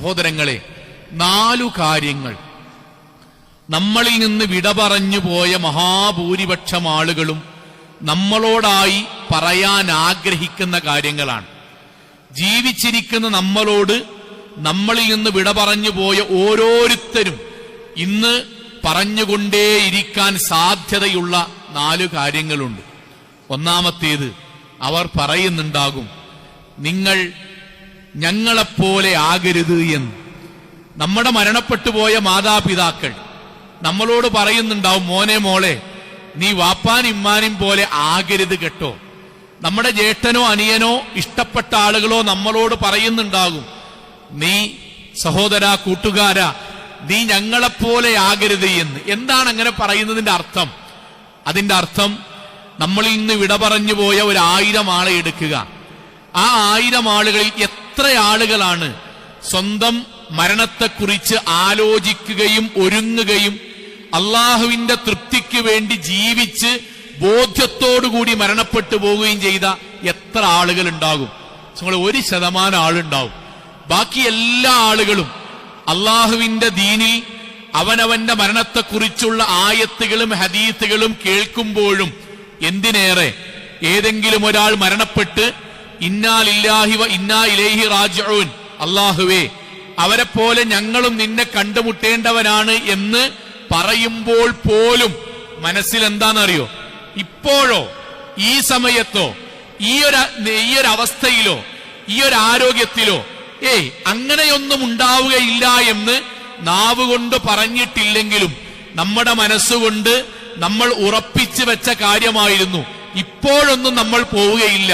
സഹോദരങ്ങളെ നാലു കാര്യങ്ങൾ. നമ്മളിൽ നിന്ന് വിട പറഞ്ഞു പോയ മഹാഭൂരിപക്ഷം ആളുകളും നമ്മളോടായി പറയാൻ ആഗ്രഹിക്കുന്ന കാര്യങ്ങളാണ്. ജീവിച്ചിരിക്കുന്ന നമ്മളോട് നമ്മളിൽ നിന്ന് വിട പറഞ്ഞു പോയ ഓരോരുത്തരും ഇന്ന് പറഞ്ഞുകൊണ്ടേയിരിക്കാൻ സാധ്യതയുള്ള നാലു കാര്യങ്ങളുണ്ട്. ഒന്നാമത്തേത് അവർ പറയുന്നുണ്ടാകും നിങ്ങൾ ഞങ്ങളെപ്പോലെ ആകരുത് എന്ന്. നമ്മുടെ മരണപ്പെട്ടു പോയ മാതാപിതാക്കൾ നമ്മളോട് പറയുന്നുണ്ടാവും മോനെ മോളെ നീ വാപ്പാൻ ഇമ്മാനും പോലെ ആകരുത് കേട്ടോ. നമ്മുടെ ജ്യേഷ്ഠനോ അനിയനോ ഇഷ്ടപ്പെട്ട ആളുകളോ നമ്മളോട് പറയുന്നുണ്ടാകും നീ സഹോദര കൂട്ടുകാര നീ ഞങ്ങളെപ്പോലെ ആകരുത് എന്ന്. എന്താണ് അങ്ങനെ പറയുന്നതിന്റെ അർത്ഥം? അതിന്റെ അർത്ഥം നമ്മളിൽ നിന്ന് വിട പറഞ്ഞു പോയ ഒരു ആയിരം ആളെ എടുക്കുക. ആ ആയിരം ആളുകളിൽ എത്ര ആളുകളാണ് സ്വന്തം മരണത്തെക്കുറിച്ച് ആലോചിക്കുകയും ഒരുങ്ങുകയും അള്ളാഹുവിന്റെ തൃപ്തിക്ക് വേണ്ടി ജീവിച്ച് ബോധ്യത്തോടുകൂടി മരണപ്പെട്ടു പോവുകയും ചെയ്ത എത്ര ആളുകൾ ഉണ്ടാകും നിങ്ങൾ ഒരു ശതമാനം ആളുണ്ടാവും. ബാക്കി എല്ലാ ആളുകളും അള്ളാഹുവിന്റെ ദീനിൽ അവനവന്റെ മരണത്തെക്കുറിച്ചുള്ള ആയത്തുകളും ഹദീത്തുകളും കേൾക്കുമ്പോഴും എന്തിനേറെ? ഏതെങ്കിലും ഒരാൾ മരണപ്പെട്ട് ഇലൈഹി അള്ളാഹുവേ അവരെ പോലെ ഞങ്ങളും നിന്നെ കണ്ടുമുട്ടേണ്ടവനാണ് എന്ന് പറയുമ്പോൾ പോലും മനസ്സിൽ എന്താണെന്നറിയോ ഇപ്പോഴോ ഈ സമയത്തോ ഈ ഒരു ഈ ഒരു അവസ്ഥയിലോ ഈ ഒരു ആരോഗ്യത്തിലോ ഏയ് അങ്ങനെയൊന്നും ഉണ്ടാവുകയില്ല എന്ന് നാവുകൊണ്ട് പറഞ്ഞിട്ടില്ലെങ്കിലും നമ്മുടെ മനസ്സുകൊണ്ട് നമ്മൾ ഉറപ്പിച്ചു വെച്ച കാര്യമായിരുന്നു. ഇപ്പോഴൊന്നും നമ്മൾ പോവുകയില്ല.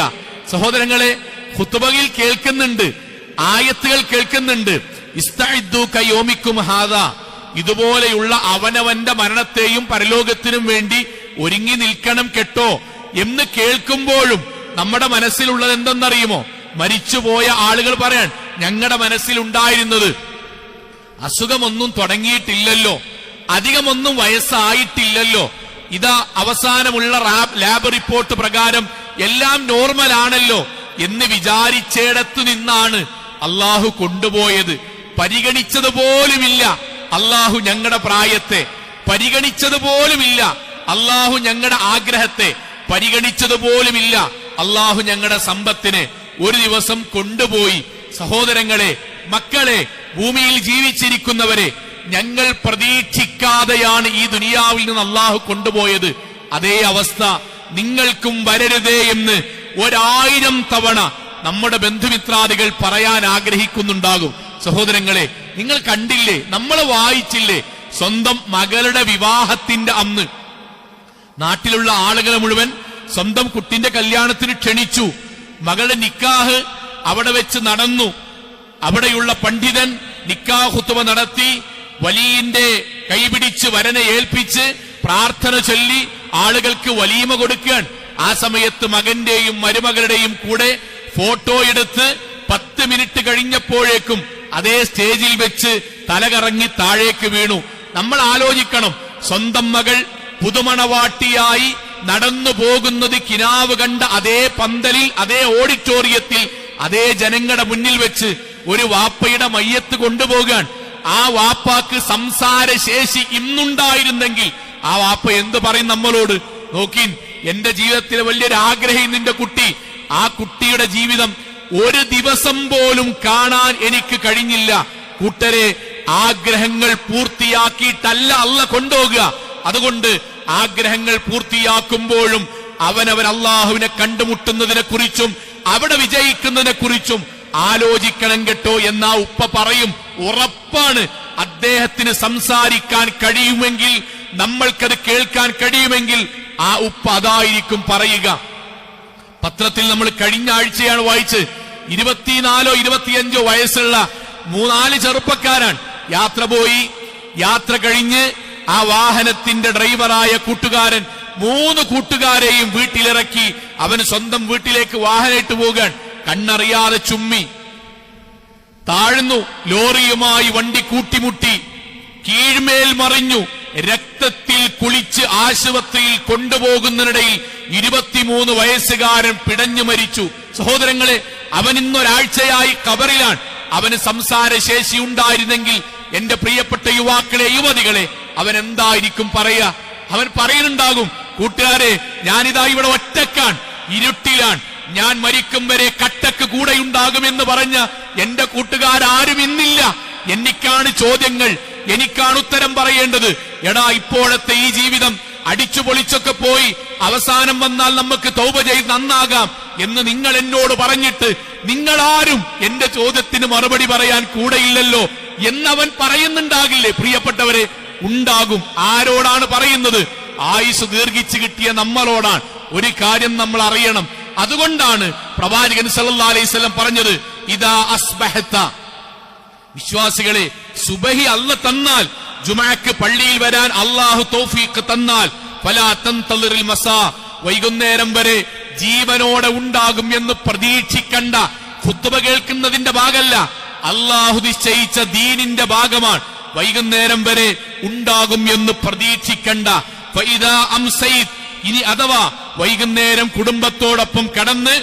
സഹോദരങ്ങളെ ഹുത്തുബയിൽ കേൾക്കുന്നുണ്ട് ആയത്തുകൾ കേൾക്കുന്നുണ്ട്. ഇസ്തഇദ്ദു കയോമിക്കും ഹാദ. ഇതുപോലെയുള്ള അവനവന്റെ മരണത്തെയും പരലോകത്തിനും വേണ്ടി ഒരുങ്ങി നിൽക്കണം കേട്ടോ എന്ന് കേൾക്കുമ്പോഴും നമ്മുടെ മനസ്സിലുള്ളത് എന്തെന്നറിയുമോ? മരിച്ചുപോയ ആളുകൾ പറയാൻ ഞങ്ങളുടെ മനസ്സിലുണ്ടായിരുന്നത് അസുഖമൊന്നും തുടങ്ങിയിട്ടില്ലല്ലോ അധികമൊന്നും വയസ്സായിട്ടില്ലല്ലോ. ഇതാ അവസാനമുള്ള ലാബ് റിപ്പോർട്ട് പ്രകാരം എല്ലാം നോർമൽ ആണല്ലോ എന്ന് വിചാരിച്ചേടത്തു നിന്നാണ് അള്ളാഹു കൊണ്ടുപോയത്. പരിഗണിച്ചത് പോലുമില്ല അള്ളാഹു ഞങ്ങളുടെ പ്രായത്തെ. പരിഗണിച്ചത് പോലുമില്ല അള്ളാഹു ഞങ്ങളുടെ ആഗ്രഹത്തെ. പരിഗണിച്ചത് പോലുമില്ല അള്ളാഹു ഞങ്ങളുടെ സമ്പത്തിനെ ഒരു ദിവസം കൊണ്ടുപോയി. സഹോദരങ്ങളെ മക്കളെ ഭൂമിയിൽ ജീവിച്ചിരിക്കുന്നവരെ ഞങ്ങൾ പ്രതീക്ഷിക്കാതെയാണ് ഈ ദുനിയാവിൽ നിന്ന് അള്ളാഹു കൊണ്ടുപോയത്. അതേ അവസ്ഥ നിങ്ങൾക്കും വരരുതേ എന്ന് ഒരായിരം തവണ നമ്മുടെ ബന്ധുമിത്രാദികൾ പറയാൻ ആഗ്രഹിക്കുന്നുണ്ടാകും. സഹോദരങ്ങളെ നിങ്ങൾ കണ്ടില്ലേ? നമ്മൾ വായിച്ചില്ലേ? സ്വന്തം മകളുടെ വിവാഹത്തിന്റെ അന്ന്. നാട്ടിലുള്ള ആളുകളെ മുഴുവൻ സ്വന്തം കുട്ടിന്റെ കല്യാണത്തിന് ക്ഷണിച്ചു. മകളുടെ നിക്കാഹ് അവിടെ വെച്ച് നടന്നു. അവിടെയുള്ള പണ്ഡിതൻ നിക്കാഹുത്തുവ നടത്തി വലിയന്റെ കൈപിടിച്ച് വരനെ ഏൽപ്പിച്ച് പ്രാർത്ഥന ചൊല്ലി ആളുകൾക്ക് വലീമ കൊടുക്കാൻ ആ സമയത്ത് മകന്റെയും മരുമകളുടെയും കൂടെ ഫോട്ടോ എടുത്ത് പത്ത് മിനിറ്റ് കഴിഞ്ഞപ്പോഴേക്കും അതേ സ്റ്റേജിൽ വെച്ച് തലകറങ്ങി താഴേക്ക് വീണു. നമ്മൾ ആലോചിക്കണം സ്വന്തം മകൾ പുതുമണവാട്ടിയായി നടന്നു പോകുന്നത് കിനാവ് കണ്ട അതേ പന്തലിൽ അതേ ഓഡിറ്റോറിയത്തിൽ അതേ ജനങ്ങളുടെ മുന്നിൽ വെച്ച് ഒരു വാപ്പയുടെ മയ്യത്ത് കൊണ്ടുപോകാൻ ആ വാപ്പാക്ക് സംസാര ശേഷി ഇന്നുണ്ടായിരുന്നെങ്കിൽ ആ വാപ്പ എന്ത് പറയും നമ്മളോട്? നോക്കീൻ എന്റെ ജീവിതത്തിലെ വലിയൊരു ആഗ്രഹം നിന്റെ കുട്ടി. ആ കുട്ടിയുടെ ജീവിതം ഒരു ദിവസം പോലും കാണാൻ എനിക്ക് കഴിഞ്ഞില്ല. കൂട്ടരെ ആഗ്രഹങ്ങൾ പൂർത്തിയാക്കിയിട്ടല്ല അല്ല കൊണ്ടുപോകുക. അതുകൊണ്ട് ആഗ്രഹങ്ങൾ പൂർത്തിയാക്കുമ്പോഴും അവനവൻ അള്ളാഹുവിനെ കണ്ടുമുട്ടുന്നതിനെ കുറിച്ചും അവിടെ വിജയിക്കുന്നതിനെ കുറിച്ചും ആലോചിക്കണം കേട്ടോ എന്നാ ഉപ്പ പറയും. ഉറപ്പാണ്. അദ്ദേഹത്തിന് സംസാരിക്കാൻ കഴിയുമെങ്കിൽ നമ്മൾക്കത് കേൾക്കാൻ കഴിയുമെങ്കിൽ ആ ഉപ്പ് അതായിരിക്കും പറയുക. പത്രത്തിൽ നമ്മൾ കഴിഞ്ഞ ആഴ്ചയാണ് വായിച്ച് ഇരുപത്തിനാലോ ഇരുപത്തിയഞ്ചോ വയസ്സുള്ള മൂന്നാൽ ചെറുപ്പക്കാരാണ്. യാത്ര പോയി യാത്ര കഴിഞ്ഞ് ആ വാഹനത്തിന്റെ ഡ്രൈവറായ കൂട്ടുകാരൻ മൂന്ന് കൂട്ടുകാരെയും വീട്ടിലിറക്കി അവന് സ്വന്തം വീട്ടിലേക്ക് വാഹനമായിട്ട് പോകാൻ കണ്ണറിയാതെ ചുമ്മി. താഴ്ന്നു ലോറിയുമായി വണ്ടി കൂട്ടിമുട്ടി. കീഴ്മേൽ മറിഞ്ഞു. രക്തത്തിൽ കുളിച്ച് ആശുപത്രിയിൽ കൊണ്ടുപോകുന്നതിനിടയിൽ ഇരുപത്തിമൂന്ന് വയസ്സുകാരൻ പിടഞ്ഞു മരിച്ചു. സഹോദരങ്ങളെ അവൻ ഇന്നൊരാഴ്ചയായി കബറിലാണ് അവന് സംസാരശേഷി ഉണ്ടായിരുന്നെങ്കിൽ എന്റെ പ്രിയപ്പെട്ട യുവാക്കളെ യുവതികളെ അവൻ എന്തായിരിക്കും പറയുക? അവൻ പറയുന്നുണ്ടാകും കൂട്ടുകാരെ ഞാനിതാ ഇവിടെ ഒറ്റക്കാണ് ഇരുട്ടിലാണ്. ഞാൻ മരിക്കും വരെ കട്ടക്ക് കൂടെയുണ്ടാകുമെന്ന് പറഞ്ഞ എന്റെ കൂട്ടുകാരും ഇന്നില്ല. എന്നിക്കാണ് ചോദ്യങ്ങൾ. എനിക്കാണ് ഉത്തരം പറയേണ്ടത്. എടാ ഇപ്പോഴത്തെ ഈ ജീവിതം അടിച്ചു പൊളിച്ചൊക്കെ പോയി അവസാനം വന്നാൽ നമുക്ക് തൗപ ചെയ്ത് നന്നാകാം എന്ന് നിങ്ങൾ എന്നോട് പറഞ്ഞിട്ട് നിങ്ങളാരും എന്റെ ചോദ്യത്തിന് മറുപടി പറയാൻ കൂടെയില്ലല്ലോ എന്നവൻ പറയുന്നുണ്ടാകില്ലേ? പ്രിയപ്പെട്ടവരെ ഉണ്ടാകും. ആരോടാണ് പറയുന്നത്? ആയുസ് ദീർഘിച്ചു കിട്ടിയ നമ്മളോടാണ്. ഒരു കാര്യം നമ്മൾ അറിയണം. അതുകൊണ്ടാണ് പ്രവാചകൻ സല്ലാ വസല്ലം പറഞ്ഞത് ഇതാ അസ്ബഹത്ത വിശ്വാസികളെ സുബഹി അല്ല തന്നാൽ ജുമാക്ക് പള്ളിയിൽ വരാൻ അള്ളാഹു തോഫീക്ക് തന്നാൽ തന്തളിറിൽ മസാ വൈകുന്നേരം വരെ ജീവനോടെ ഉണ്ടാകും എന്ന് പ്രതീക്ഷിക്കണ്ട ഖുത്ബ കേൾക്കുന്നതിന്റെ ഭാഗമല്ല അള്ളാഹു നിശ്ചയിച്ച ദീനിന്റെ ഭാഗമാണ് വൈകുന്നേരം വരെ ഉണ്ടാകും എന്ന് പ്രതീക്ഷിക്കണ്ട. ഇനി അഥവാ വൈകുന്നേരം കുടുംബത്തോടൊപ്പം കടന്ന്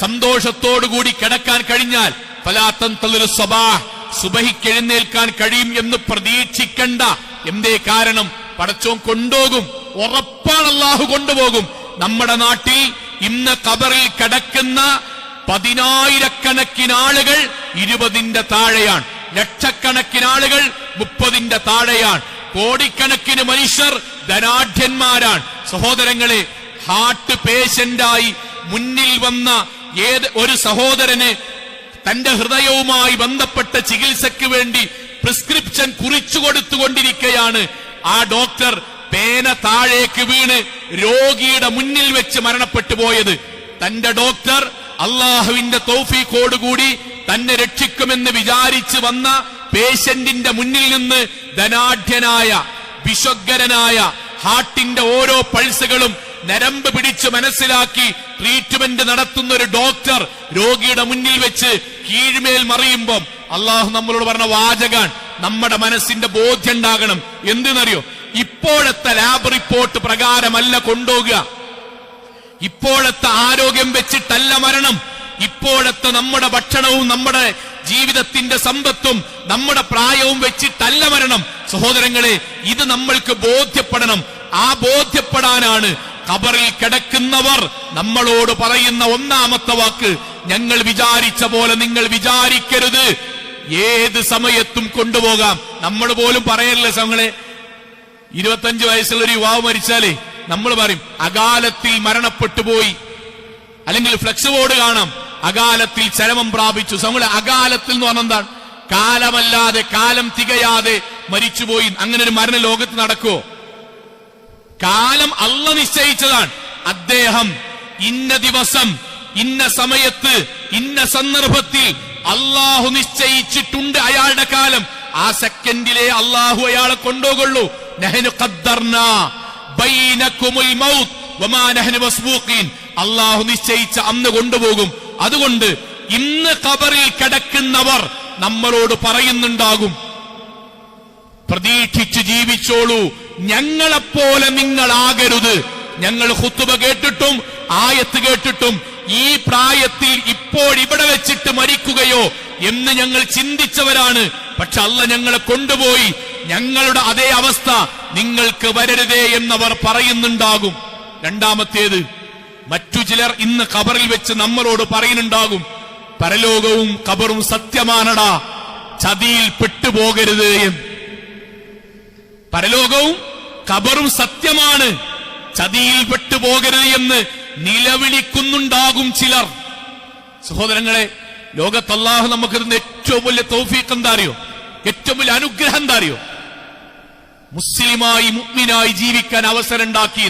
സന്തോഷത്തോടുകൂടി കിടക്കാൻ കഴിഞ്ഞാൽ പലാത്തൻ തളിരു സ്വബാഹ് സുബഹിക്ക് എഴുന്നേൽക്കാൻ കഴിയും എന്ന് പ്രതീക്ഷിക്കണ്ട. എന്തേ കാരണം? പടച്ചോൻ കൊണ്ടുപോകും. ഉറപ്പാണ് അള്ളാഹു കൊണ്ടുപോകും. നമ്മുടെ നാട്ടിൽ ഇന്ന് കബറിൽ കിടക്കുന്ന പതിനായിരക്കണക്കിന് ആളുകൾ ഇരുപതിന്റെ താഴെയാണ്. ലക്ഷക്കണക്കിന് ആളുകൾ മുപ്പതിന്റെ താഴെയാണ്. കോടിക്കണക്കിന് മനുഷ്യർ ധനാഢ്യന്മാരാണ്. സഹോദരങ്ങളെ ഹാർട്ട് പേഷ്യന്റായി മുന്നിൽ വന്ന ഏത് ഒരു സഹോദരന് തന്റെ ഹൃദയവുമായി ബന്ധപ്പെട്ട ചികിത്സയ്ക്ക് വേണ്ടി പ്രിസ്ക്രിപ്ഷൻ കുറിച്ചു കൊടുത്തുകൊണ്ടിരിക്കുകയാണ് ആ ഡോക്ടർ പേന താഴേക്ക് വീണ് രോഗിയുടെ മുന്നിൽ വെച്ച് മരണപ്പെട്ടു പോയത്. തന്റെ ഡോക്ടർ അള്ളാഹുവിന്റെ തൗഫീഖോടുകൂടി തന്നെ രക്ഷിക്കുമെന്ന് വിചാരിച്ച് വന്ന പേഷ്യന്റിന്റെ മുന്നിൽ നിന്ന് ധനാഢ്യനായ വിശ്വഗരനായ ഹാർട്ടിന്റെ ഓരോ പൾസുകളും നരമ്പ് പിടിച്ച് മനസ്സിലാക്കി ട്രീറ്റ്മെന്റ് നടത്തുന്ന ഒരു ഡോക്ടർ രോഗിയുടെ മുന്നിൽ വെച്ച് കീഴ്മേൽ മറിയുമ്പം അള്ളാഹു നമ്മളോട് പറഞ്ഞ വാചകാൻ നമ്മുടെ മനസ്സിന്റെ ബോധ്യം ഉണ്ടാകണം എന്തിനറിയോ ഇപ്പോഴത്തെ ലാബ് റിപ്പോർട്ട് പ്രകാരമല്ല കൊണ്ടുപോകുക ഇപ്പോഴത്തെ ആരോഗ്യം വെച്ചിട്ടല്ല മരണം. ഇപ്പോഴത്തെ നമ്മുടെ ഭക്ഷണവും നമ്മുടെ ജീവിതത്തിന്റെ സമ്പത്തും നമ്മുടെ പ്രായവും വെച്ചിട്ടല്ല മരണം. സഹോദരങ്ങളെ ഇത് നമ്മൾക്ക് ബോധ്യപ്പെടണം. ആ ബോധ്യപ്പെടാനാണ് ഖബറിൽ കിടക്കുന്നവർ നമ്മളോട് പറയുന്ന ഒന്നാമത്തെ വാക്ക് ഞങ്ങൾ വിചാരിച്ച പോലെ നിങ്ങൾ വിചാരിക്കരുത്. ഏത് സമയത്തും കൊണ്ടുപോകാം. നമ്മൾ പോലും പറയല്ലേ സമങ്ങളെ ഇരുപത്തഞ്ച് വയസ്സുള്ള ഒരു യുവാവ് മരിച്ചാലേ നമ്മൾ പറയും അകാലത്തിൽ മരണപ്പെട്ടു പോയി. അല്ലെങ്കിൽ ഫ്ലെക്സ് ബോർഡ് കാണാം അകാലത്തിൽ ചരമം പ്രാപിച്ചു. സമങ്ങളെ അകാലത്തിൽ എന്ന് പറഞ്ഞ എന്താണ്? കാലമല്ലാതെ കാലം തികയാതെ മരിച്ചുപോയി. അങ്ങനെ ഒരു മരണ ലോകത്ത് നടക്കുവോ? കാലം അല്ല നിശ്ചയിച്ചതാണ്. അദ്ദേഹം ഇന്ന ദിവസം ഇന്ന സമയത്ത് ഇന്ന സന്ദർഭത്തിൽ അള്ളാഹു നിശ്ചയിച്ചിട്ടുണ്ട് അയാളുടെ കാലം. ആ സെക്കൻഡിലെ അള്ളാഹു അയാളെ കൊണ്ടുപോകുള്ളൂ. മൗത്ത് വമാ മസ്ബൂഖീൻ. അള്ളാഹു നിശ്ചയിച്ച അന്ന് കൊണ്ടുപോകും. അതുകൊണ്ട് ഇന്ന് കബറിൽ കിടക്കുന്നവർ നമ്മളോട് പറയുന്നുണ്ടാകും. പ്രതീക്ഷിച്ച് ജീവിച്ചോളൂ. ഞങ്ങളെപ്പോലെ നിങ്ങളാകരുത്. ഞങ്ങൾ ഹുത്തുബ കേട്ടിട്ടും ആയത്ത് കേട്ടിട്ടും ഈ പ്രായത്തിൽ ഇപ്പോൾ ഇവിടെ വെച്ചിട്ട് മരിക്കുകയോ എന്ന് ഞങ്ങൾ ചിന്തിച്ചവരാണ്. പക്ഷെ അല്ല ഞങ്ങളെ കൊണ്ടുപോയി. ഞങ്ങളുടെ അതേ അവസ്ഥ നിങ്ങൾക്ക് വരരുതേ എന്നവർ പറയുന്നുണ്ടാകും. രണ്ടാമത്തേത് മറ്റു ചിലർ ഇന്ന് കബറിൽ വെച്ച് നമ്മളോട് പറയുന്നുണ്ടാകും. പരലോകവും കബറും സത്യമാണടാ. ചതിയിൽ പെട്ടുപോകരുത് എന്ന്. പരലോകവും കബറും സത്യമാണ്. ചതിയിൽ പെട്ടുപോകരുത് എന്ന് നിലവിളിക്കുന്നുണ്ടാകും ചിലർ. സഹോദരങ്ങളെ ലോകത്ത് അള്ളാഹു നമുക്ക് തരുന്ന ഏറ്റവും വലിയ തൗഫീഖ് എന്താ അറിയോ ഏറ്റവും വലിയ അനുഗ്രഹം എന്താ അറിയോ മുസ്ലിമായി മുഗ്മിനായി ജീവിക്കാൻ അവസരം ഉണ്ടാക്കി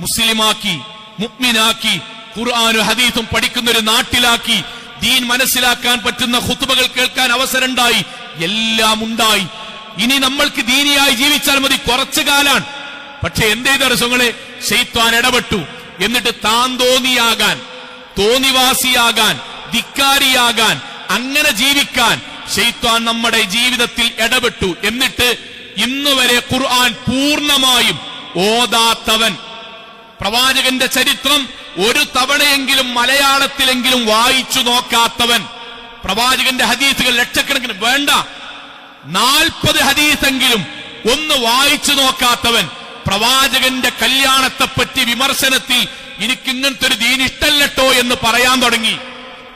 മുസ്ലിമാക്കി മുഗ്മിനാക്കി ഖുർആാനും ഹദീസും പഠിക്കുന്ന ഒരു നാട്ടിലാക്കി ദീൻ മനസ്സിലാക്കാൻ പറ്റുന്ന ഹുത്തുബകൾ കേൾക്കാൻ അവസരം ഉണ്ടായി എല്ലാം ഉണ്ടായി ഇനി നമ്മൾക്ക് ദീനിയായി ജീവിച്ചാൽ മതി കുറച്ചു കാലാണ് പക്ഷെ എന്തേത് രസങ്ങളെ ഷെയ്ത്വാൻ ഇടപെട്ടു. എന്നിട്ട് താൻ തോന്നിയാകാൻ തോന്നിവാസിയാകാൻ ധിക്കാരിയാകാൻ അങ്ങനെ ജീവിക്കാൻ ഷെയ്ത്വാൻ നമ്മുടെ ജീവിതത്തിൽ ഇടപെട്ടു. എന്നിട്ട് ഇന്ന് വരെ ഖുർആൻ പൂർണമായും ഓതാത്തവൻ. പ്രവാചകന്റെ ചരിത്രം ഒരു തവണയെങ്കിലും മലയാളത്തിലെങ്കിലും വായിച്ചു നോക്കാത്തവൻ. പ്രവാചകന്റെ ഹദീസുകൾ ലക്ഷക്കണക്കിന് വേണ്ട. നാൽപ്പത് ഹദീസെങ്കിലും ഒന്ന് വായിച്ചു നോക്കാത്തവൻ പ്രവാചകന്റെ കല്യാണത്തെപ്പറ്റി വിമർശനത്തിൽ എനിക്ക് ഇങ്ങനത്തെ ഒരു ദീൻ ഇഷ്ടല്ലട്ടോ എന്ന് പറയാൻ തുടങ്ങി.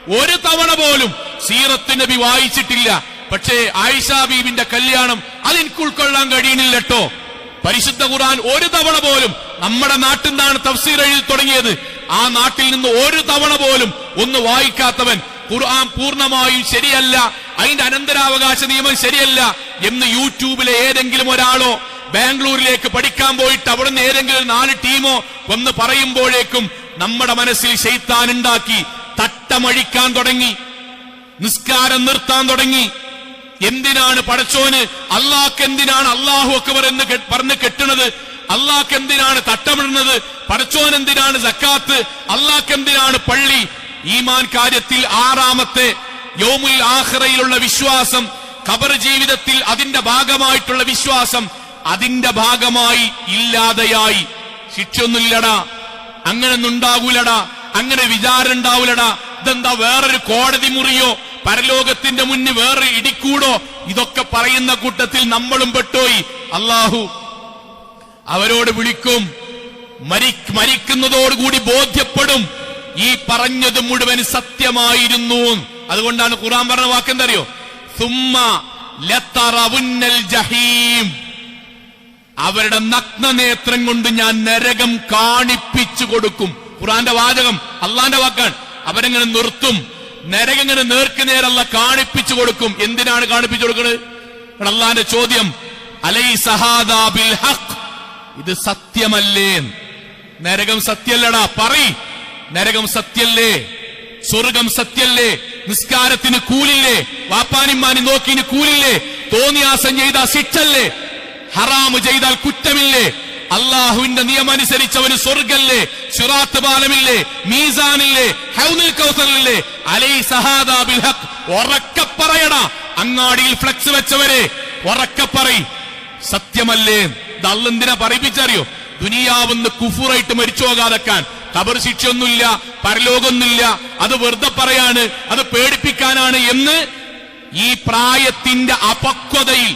ഒരു തവണ പോലും സീറത്ത് നബി വായിച്ചിട്ടില്ല. പക്ഷേ ആയിഷ ബീബിന്റെ കല്യാണം അതെനിക്ക് ഉൾക്കൊള്ളാൻ കഴിയുന്നില്ലട്ടോ പരിശുദ്ധ ഖുർആൻ ഒരു തവണ പോലും നമ്മുടെ നാട്ടിൽ നിന്നാണ് തഫ്സീർ എഴുതി തുടങ്ങിയത്. ആ നാട്ടിൽ നിന്ന് ഒരു തവണ പോലും ഒന്ന് വായിക്കാത്തവൻ ഖുർആൻ പൂർണമായും ശരിയല്ല അതിന്റെ അനന്തരാവകാശ നിയമം ശരിയല്ല. എന്ന് യൂട്യൂബിലെ ഏതെങ്കിലും ഒരാളോ ബാംഗ്ലൂരിലേക്ക് പഠിക്കാൻ പോയിട്ട് അവിടുന്ന് ഏതെങ്കിലും നാല് ടീമോ ഒന്ന് പറയുമ്പോഴേക്കും നമ്മുടെ മനസ്സിൽ ശൈത്താൻ ഉണ്ടാക്കി തട്ടമഴിക്കാൻ തുടങ്ങി നിസ്കാരം നിർത്താൻ തുടങ്ങി. എന്തിനാണ് പടച്ചോന് അള്ളാഹ്ക്ക് എന്തിനാണ് അള്ളാഹു അക്ബർ എന്ന് പറഞ്ഞ് കെട്ടുന്നത് അള്ളാഹ്ക്ക് എന്തിനാണ് തട്ടമിടുന്നത്? പടച്ചോൻ എന്തിനാണ് സക്കാത്ത്? അള്ളാഹ്ക്ക് എന്തിനാണ് പള്ളി? ഈമാൻ കാര്യത്തിൽ ആറാമത്തെ യോമുൽ ആഹ്റയിലുള്ള വിശ്വാസം ഖബർ ജീവിതത്തിൽ അതിന്റെ ഭാഗമായിട്ടുള്ള വിശ്വാസം അതിന്റെ ഭാഗമായി ഇല്ലാതെയായി. ശിക്ഷയൊന്നുമില്ലടാ അങ്ങനെ ഒന്നും ഉണ്ടാകൂലടാ അങ്ങനെ വിചാരം ഉണ്ടാവൂലടാ ഇതെന്താ വേറൊരു കോടതി മുറിയോ പരലോകത്തിന്റെ മുന്നിൽ വേറെ ഇടിക്കൂടോ? ഇതൊക്കെ പറയുന്ന കൂട്ടത്തിൽ നമ്മളും പെട്ടോയി. അള്ളാഹു അവരോട് വിളിക്കും മരി മരിക്കുന്നതോടുകൂടി ബോധ്യപ്പെടും. ഈ പറഞ്ഞത് മുഴുവൻ സത്യമായിരുന്നു അതുകൊണ്ടാണ് ഖുറാൻ പറഞ്ഞ വാക്കെന്തറിയോ സുമ്മ ജഹീം. അവരുടെ നഗ്നനേത്രം കൊണ്ട് ഞാൻ നരകം കാണിപ്പിച്ചു കൊടുക്കും. ഖുറാന്റെ വാചകം അള്ളാന്റെ വാക്കാണ്. അവരെങ്ങനെ നിർത്തും. നരകം ഇങ്ങനെ നേർക്ക് നേരല്ല കാണിപ്പിച്ചു കൊടുക്കും. എന്തിനാണ് കാണിപ്പിച്ചു കൊടുക്കുന്നത് അള്ളാന്റെ ചോദ്യം. അലൈ സഹാദാ ബിൽ ഹഖ്. ഇത് സത്യമല്ലേ നരകം സത്യല്ലടാ പറ നരകം സത്യല്ലേ? സ്വർഗം സത്യല്ലേ? നിസ്കാരത്തിന് കൂലില്ലേ? വാപ്പാനിമാനി നോക്കിന് കൂലില്ലേ? തോന്നിയാസം ചെയ്ത ശിക്ഷല്ലേ? ഹറാമ് ചെയ്താൽ കുറ്റമില്ലേ? അള്ളാഹുവിന്റെ നിയമമനുസരിച്ചവന് സ്വർഗല്ലേ? സുറാത്ത് പാലമില്ലേ? മീസാനില്ലേ? ഹൗനിൽ കൗസലില്ലേ അലൈ സഹാദാ ബിൽ ഹഖ്. ഉറക്കെ പറയടാ. അങ്ങാടിയിൽ ഫ്ലക്സ് വെച്ചവരെ ഉറക്കെ പറയും. സത്യമല്ലേ? ദള്ളെന്തിനാ പറയിപ്പിച്ചറിയോ? ദുനിയാവെന്ന് കുഫുറായിട്ട് മരിച്ചു പോകാതെക്കാൻ. കബർ ശിക്ഷയൊന്നുമില്ല പരലോകമൊന്നുമില്ല. അത് വെറുതെ പറയാണ് അത് പേടിപ്പിക്കാനാണ് എന്ന് ഈ പ്രായത്തിന്റെ അപക്വതയിൽ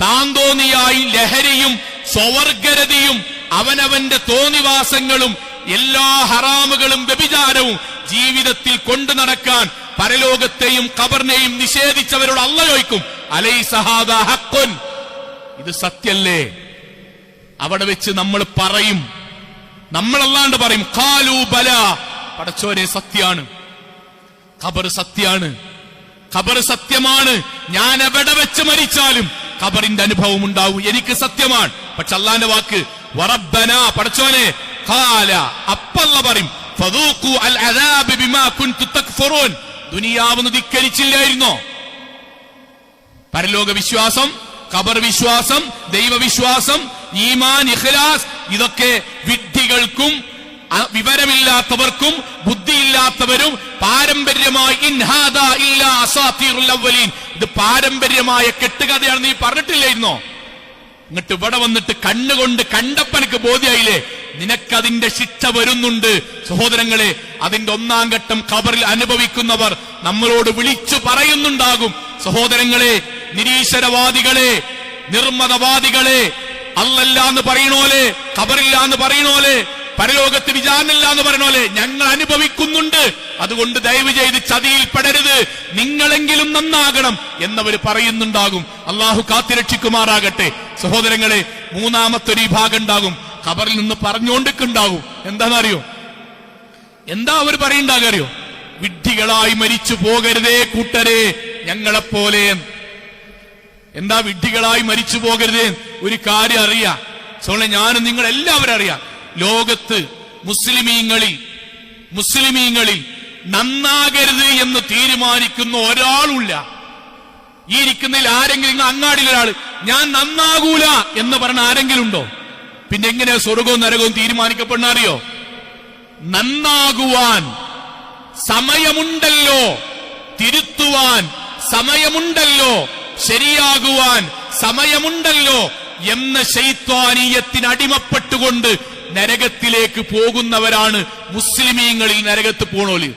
താന്തോന്നിയായി ലഹരിയും സ്വവർഗരതിയും അവനവന്റെ തോന്നിവാസങ്ങളും എല്ലാ ഹറാമുകളും വ്യഭിചാരവും ജീവിതത്തിൽ കൊണ്ടു നടക്കാൻ പരലോകത്തെയും കബറിനെയും നിഷേധിച്ചവരോട് അല്ല ചോദിക്കും. അലൈ സഹാദ ഹക്കൊൻ ഇത് സത്യല്ലേ അവിടെ വെച്ച് നമ്മൾ പറയും നമ്മളല്ലാണ്ട് പറയും കാലു ബല. പടച്ചോരെ സത്യാണ്. ഖബർ സത്യാണ്. ഖബർ സത്യമാണ്. ഞാൻ എവിടെ വെച്ച് മരിച്ചാലും ഖബറിന്റെ അനുഭവം ഉണ്ടാവും. എനിക്ക് സത്യമാണ്. പക്ഷെ അള്ളാന്റെ വാക്ക് വറബന പടച്ചോനെ ഖാല. അപ്പല്ല പറയും ദുനിയാവ് ധിക്കരിച്ചില്ലായിരുന്നോ? പരലോക വിശ്വാസം ഖബർ വിശ്വാസം ദൈവവിശ്വാസം ഈമാൻ ഇഖ്ലാസ് ഇതൊക്കെ വിഡ്ഢികൾക്കും അ- വിവരമില്ലാത്തവർക്കും ബുദ്ധിയില്ലാത്തവരും പാരമ്പര്യമായി ഇല്ല ഇത് പാരമ്പര്യമായ കെട്ടുകഥയാണ് നീ പറഞ്ഞിട്ടില്ലായിരുന്നോ? എന്നിട്ട് ഇവിടെ വന്നിട്ട് കണ്ണുകൊണ്ട് കണ്ടപ്പനക്ക് ബോധ്യായില്ലേ? നിനക്കതിന്റെ ശിക്ഷ വരുന്നുണ്ട്. സഹോദരങ്ങളെ അതിന്റെ ഒന്നാം ഘട്ടം ഖബറിൽ അനുഭവിക്കുന്നവർ നമ്മളോട് വിളിച്ചു പറയുന്നുണ്ടാകും. സഹോദരങ്ങളെ നിരീശ്വരവാദികളെ നിർമ്മതവാദികളെ അല്ലല്ല എന്ന് പറയണോലെ ഖബറില്ല എന്ന് പറയണോലെ പരലോകത്ത് വിചാരണില്ല എന്ന് പറയണോലെ ഞങ്ങൾ അനുഭവിക്കുന്നുണ്ട്. അതുകൊണ്ട് ദയവ് ചെയ്ത് ചതിയിൽ പെടരുത്. നിങ്ങളെങ്കിലും നന്നാകണം എന്നവർ പറയുന്നുണ്ടാകും. അള്ളാഹു കാത്തിരക്ഷിക്കുമാറാകട്ടെ. സഹോദരങ്ങളെ മൂന്നാമത്തെ ഒരു വിഭാഗം ഉണ്ടാകും. ഖബറിൽ നിന്ന് പറഞ്ഞുകൊണ്ടിക്കുണ്ടാകും എന്താണെന്നറിയോ? എന്താ അവർ പറയുണ്ടാകുക അറിയോ? വിഡ്ഢികളായി മരിച്ചു പോകരുതേ കൂട്ടരെ ഞങ്ങളെപ്പോലെ. എന്താ വിഡ്ഢികളായി മരിച്ചു പോകരുതേ? ഒരു കാര്യം അറിയാം. സോളെ ഞാനും നിങ്ങൾ എല്ലാവരും അറിയാം. ലോകത്ത് മുസ്ലിമീങ്ങളിൽ മുസ്ലിമീങ്ങളിൽ നന്നാകരുത് എന്ന് തീരുമാനിക്കുന്ന ഒരാളുമില്ല. ഈ ഇരിക്കുന്നതിൽ ആരെങ്കിലും അങ്ങാടിയിൽ ഒരാൾ ഞാൻ നന്നാകൂല എന്ന് പറഞ്ഞ ആരെങ്കിലും ഉണ്ടോ? പിന്നെ എങ്ങനെ സ്വർഗവും നരകവും തീരുമാനിക്കപ്പെടുന്ന അറിയോ? നന്നാകുവാൻ സമയമുണ്ടല്ലോ. തിരുത്തുവാൻ സമയമുണ്ടല്ലോ. ശരിയാകുവാൻ സമയമുണ്ടല്ലോ. എന്ന ശൈത്വാനീയത്തിന് അടിമപ്പെട്ടുകൊണ്ട് നരകത്തിലേക്ക് പോകുന്നവരാണ് മുസ്ലിമീങ്ങളിൽ നരകത്ത് പോണോൽ.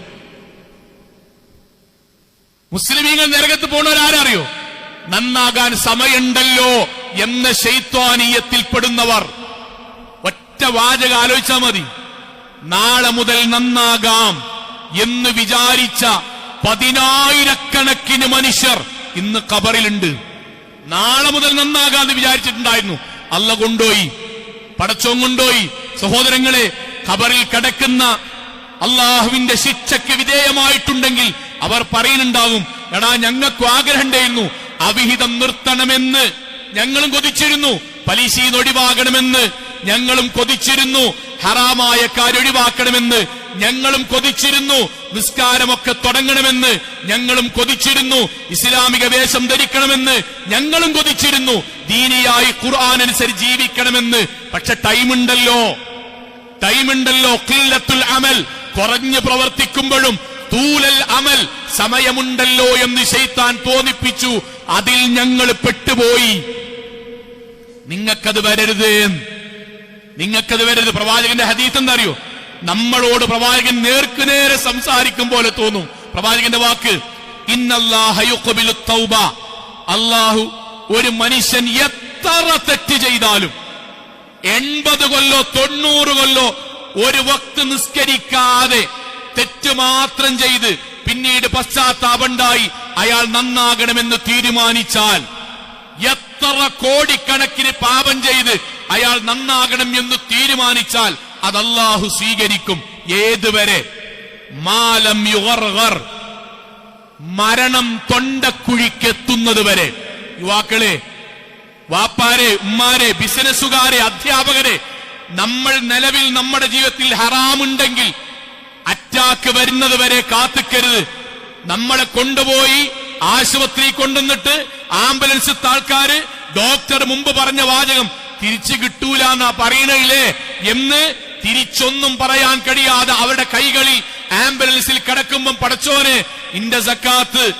മുസ്ലിമീങ്ങൾ നരകത്ത് പോണവരാരറിയോ നന്നാകാൻ സമയമുണ്ടല്ലോ എന്ന ശൈത്വാനീയത്തിൽപ്പെടുന്നവർ ഒറ്റ വാചകം ആലോചിച്ചാൽ മതി. നാളെ മുതൽ നന്നാകാം എന്ന് വിചാരിച്ച പതിനായിരക്കണക്കിന് മനുഷ്യർ ഇന്ന് കബറിലുണ്ട് നാളെ മുതൽ നന്നാകാന്ന് വിചാരിച്ചിട്ടുണ്ടായിരുന്നു. അല്ല കൊണ്ടുപോയി പടച്ചോൻ കൊണ്ടുപോയി സഹോദരങ്ങളെ ഖബറിൽ കിടക്കുന്ന അള്ളാഹുവിന്റെ ശിക്ഷയ്ക്ക് വിധേയമായിട്ടുണ്ടെങ്കിൽ അവർ പറയുന്നുണ്ടാകും എടാ ഞങ്ങൾക്കും ആഗ്രഹമുണ്ടായിരുന്നു അവിഹിതം നിർത്തണമെന്ന്. ഞങ്ങളും കൊതിച്ചിരുന്നു പലിശീന്ന് ഒഴിവാകണമെന്ന്. ഞങ്ങളും കൊതിച്ചിരുന്നു ഹറാമായ കാര്യം ഒഴിവാക്കണമെന്ന്. ഞങ്ങളും കൊതിച്ചിരുന്നു. നിസ്കാരമൊക്കെ തുടങ്ങണമെന്ന് ഞങ്ങളും കൊതിച്ചിരുന്നു. ഇസ്ലാമിക വേഷം ധരിക്കണമെന്ന് ഞങ്ങളും കൊതിച്ചിരുന്നു. ദീനിയായി ഖുർആൻ അനുസരിച്ച് ജീവിക്കണമെന്ന്. പക്ഷെ ടൈമുണ്ടല്ലോ. ടൈമുണ്ടല്ലോ. കില്ലത്തുൽ അമൽ. കുറഞ്ഞു പ്രവർത്തിക്കുമ്പോഴും തൂലൽ അമൽ സമയമുണ്ടല്ലോ എന്ന് ശൈത്താൻ തോന്നിപ്പിച്ചു. അതിൽ ഞങ്ങൾ പെട്ടുപോയി. നിങ്ങൾക്കത് വരരുത്. നിങ്ങൾക്കത് വരരുത്. പ്രവാചകന്റെ ഹദീത്ത് എന്താ അറിയോ? നമ്മളോട് പ്രവാചകൻ നേർക്കുനേരെ സംസാരിക്കും പോലെ തോന്നും. പ്രവാചകന്റെ വാക്ക് തൗബ. അള്ളാഹു ഒരു മനുഷ്യൻ എത്ര തെറ്റ് ചെയ്താലും എൺപത് കൊല്ലോ തൊണ്ണൂറ് കൊല്ലോ ഒരു വക്ത് നിസ്കരിക്കാതെ തെറ്റ് മാത്രം ചെയ്ത് പിന്നീട് പശ്ചാത്താപണ്ടായി അയാൾ നന്നാകണമെന്ന് തീരുമാനിച്ചാൽ എത്ര കോടിക്കണക്കിന് പാപം ചെയ്ത് അയാൾ നന്നാകണം എന്ന് തീരുമാനിച്ചാൽ അത് അള്ളാഹു സ്വീകരിക്കും. ഏതുവരെ? മാലം യുഗർഗർ. മരണം തൊണ്ടക്കുഴിക്കെത്തുന്നത് വരെ യുവാക്കളെ വാപ്പാരെ ഉമ്മാരെ ബിസിനസ്സുകാരെ അധ്യാപകരെ നമ്മൾ നിലവിൽ നമ്മുടെ ജീവിതത്തിൽ ഹറാമുണ്ടെങ്കിൽ അറ്റാക്ക് വരുന്നത് വരെ കാത്തിക്കരുത്. നമ്മളെ കൊണ്ടുപോയി ആശുപത്രി കൊണ്ടുവന്നിട്ട് ആംബുലൻസ് ആൾക്കാര് ഡോക്ടർ മുമ്പ് പറഞ്ഞ വാചകം തിരിച്ചു കിട്ടൂല എന്നാ പറയണില്ലേ എന്ന് തിരിച്ചൊന്നും പറയാൻ കഴിയാതെ അവരുടെ കൈകളിൽ ആംബുലൻസിൽ കിടക്കുമ്പം പടച്ചോന് ഇന്റെ സക്കാത്ത്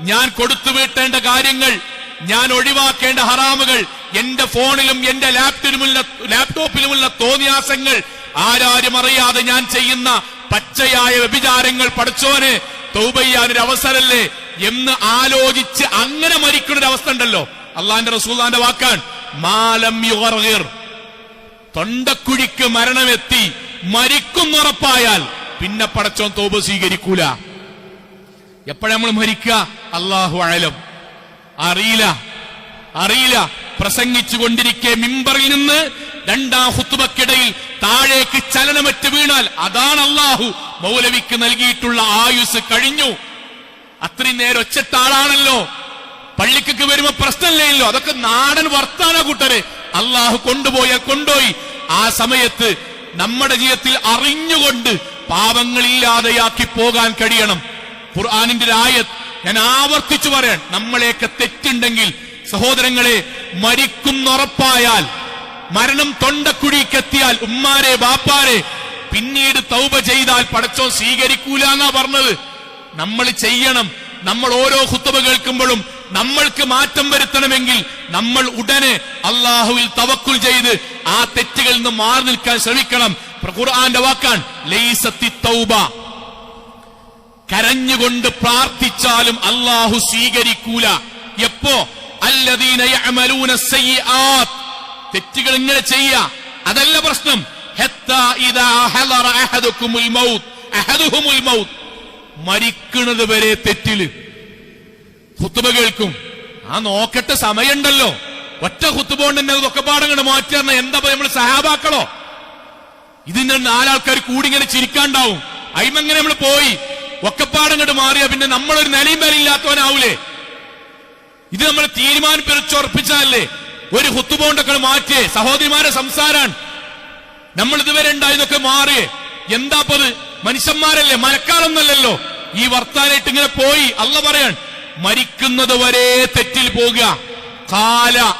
ഞാൻ കൊടുത്തു വീട്ടേണ്ട കാര്യങ്ങൾ ഞാൻ ഒഴിവാക്കേണ്ട ഹറാമുകൾ എന്റെ ഫോണിലും എന്റെ ലാപ്ടോപ്പിലുമുള്ള ലാപ്ടോപ്പിലുമുള്ള തോന്നിയാസങ്ങൾ ആരാരും അറിയാതെ ഞാൻ ചെയ്യുന്ന പച്ചയായ വ്യഭിചാരങ്ങൾ പഠിച്ചോന് തൗബയ്യാനൊരു അവസരല്ലേ? എന്ന് ആലോചിച്ച് അങ്ങനെ മരിക്കുന്ന ഒരു അവസ്ഥ ഉണ്ടല്ലോ. അള്ളാന്റെ റസൂലാന്റെ വാക്കാൻ മാലം യുഗർഗിർ. തൊണ്ടക്കുഴിക്ക് മരണമെത്തി മരിക്കുന്നുറപ്പായാൽ പിന്നെ പടച്ചോൻ തോപ് സ്വീകരിക്കൂല. എപ്പോഴാ നമ്മൾ മരിക്കുക അള്ളാഹു അഴലം അറിയില്ല. അറിയില്ല. പ്രസംഗിച്ചു കൊണ്ടിരിക്കെ മിമ്പറിൽ നിന്ന് രണ്ടാം ഹുത്തുബക്കിടയിൽ താഴേക്ക് ചലനമറ്റ് വീണാൽ അതാണ് അള്ളാഹു മൗലവിക്ക് നൽകിയിട്ടുള്ള ആയുസ് കഴിഞ്ഞു. അത്രയും നേരം ഒച്ചട്ടാളാണല്ലോ. പള്ളിക്കൊക്കെ വരുമ്പോ പ്രശ്നമില്ലല്ലോ. അതൊക്കെ നാടൻ വർത്താന കൂട്ടരെ. അള്ളാഹു കൊണ്ടുപോയാൽ കൊണ്ടുപോയി. ആ സമയത്ത് നമ്മുടെ ജീവിതത്തിൽ അറിഞ്ഞുകൊണ്ട് പാവങ്ങളില്ലാതെയാക്കി പോകാൻ കഴിയണം. ഖുർആാനിന്റെ ആയത് ഞാൻ ആവർത്തിച്ചു പറയാൻ നമ്മളെയൊക്കെ തെറ്റുണ്ടെങ്കിൽ സഹോദരങ്ങളെ മരിക്കുന്നുറപ്പായാൽ മരണം തൊണ്ടക്കുഴിക്കെത്തിയാൽ ഉമ്മാരെ ബാപ്പാരെ പിന്നീട് തൗബ ചെയ്താൽ പടച്ചോ സ്വീകരിക്കൂല എന്നാ പറഞ്ഞത്. നമ്മൾ ചെയ്യണം. നമ്മൾ ഓരോ ഹുത്തബ കേൾക്കുമ്പോഴും നമ്മൾക്ക് മാറ്റം വരുത്തണമെങ്കിൽ നമ്മൾ ഉടനെ അള്ളാഹുവിൽ തവക്കുൽ ചെയ്ത് ആ തെറ്റുകളിൽ നിന്ന് മാറി നിൽക്കാൻ ശ്രമിക്കണം. ഖുർആന്റെ വാക്കാൻ ലൈസത്തി തൗബ. കരഞ്ഞുകൊണ്ട് പ്രാർത്ഥിച്ചാലും അള്ളാഹു സ്വീകരിക്കൂല. എപ്പോ? തെറ്റുകൾ ഇങ്ങനെ ചെയ്യ. അതല്ല പ്രശ്നം. മരിക്കുന്നത് വരെ തെറ്റിൽ. ഹുത്തുബ കേൾക്കും. ആ നോക്കട്ടെ സമയമുണ്ടല്ലോ. ഒറ്റ ഹുത്തുബോണ്ട് തന്നെ അതൊക്കെ പാടങ്ങൾ തരണം. എന്താ നമ്മൾ സഹാബാക്കളോ? ഇതിന്റെ നാലാൾക്കാർ കൂടി ഇങ്ങനെ ചിരിക്കാണ്ടാവും. അയിമങ്ങനെ നമ്മൾ പോയി. ഒക്കപ്പാടങ്ങോട്ട് മാറിയാ പിന്നെ നമ്മളൊരു നിലയും വിലയില്ലാത്തവനാവൂലേ ഇത് നമ്മൾ തീരുമാനം പിറച്ചുറപ്പിച്ചതല്ലേ ഒരു ഹുത്തുബോണ്ടൊക്കെ മാറ്റിയേ? സഹോദരിമാരെ സംസാരാണ് നമ്മൾ ഇതുവരെ ഉണ്ടായതൊക്കെ മാറിയേ. എന്താപ്പത്? മനുഷ്യന്മാരല്ലേ? മലക്കാളൊന്നല്ലല്ലോ ഈ വർത്താനായിട്ട് ഇങ്ങനെ പോയി. അല്ല പറയാൻ. മരിക്കുന്നത് വരെ തെറ്റിൽ പോകുക. കാല